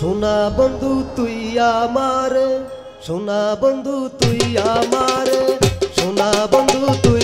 সোনা বন্ধু তুই আমার সোনা বন্ধু তুই আমার সোনা বন্ধু তুই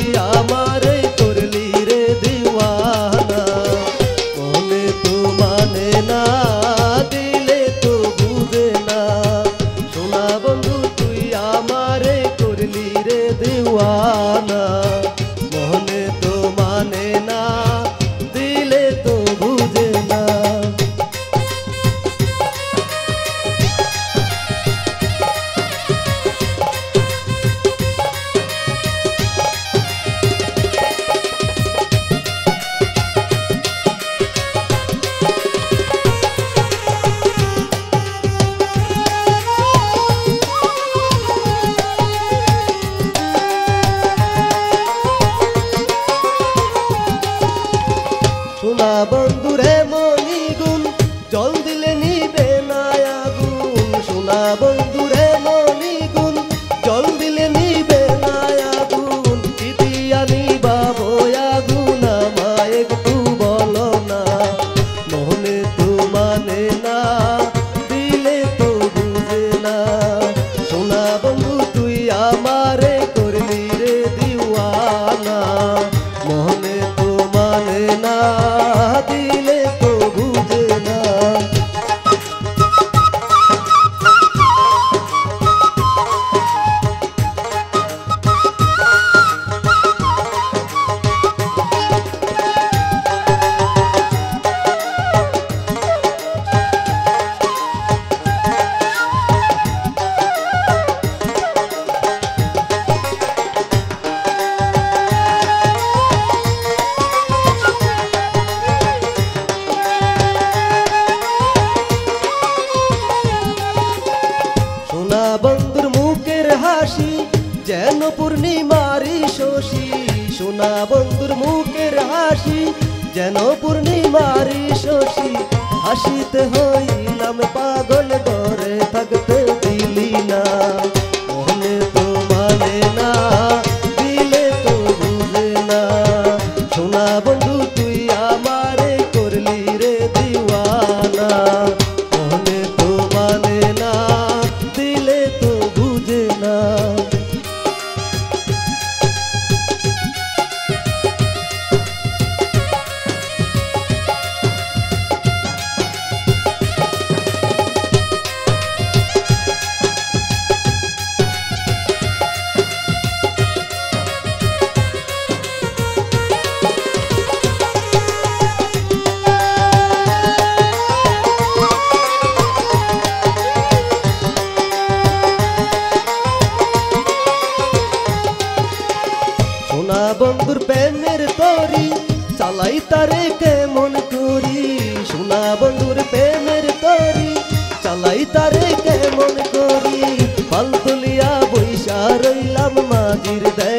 হাসি যেন পূর্ণিমার শশী সোনা বন্ধুর মুখের হাসি যেন পূর্ণিমার শশী হাসিতে হই নাম পাগল করে থাকতে সোনা বন্ধুর প্যানের তরি, চালাই তারে কেমন করি? সোনা বন্ধুর প্যানের তরি, চালাই তারে কেমন করি? পালতুলিয়া বৈশা রইলাম মাঝির দেয়।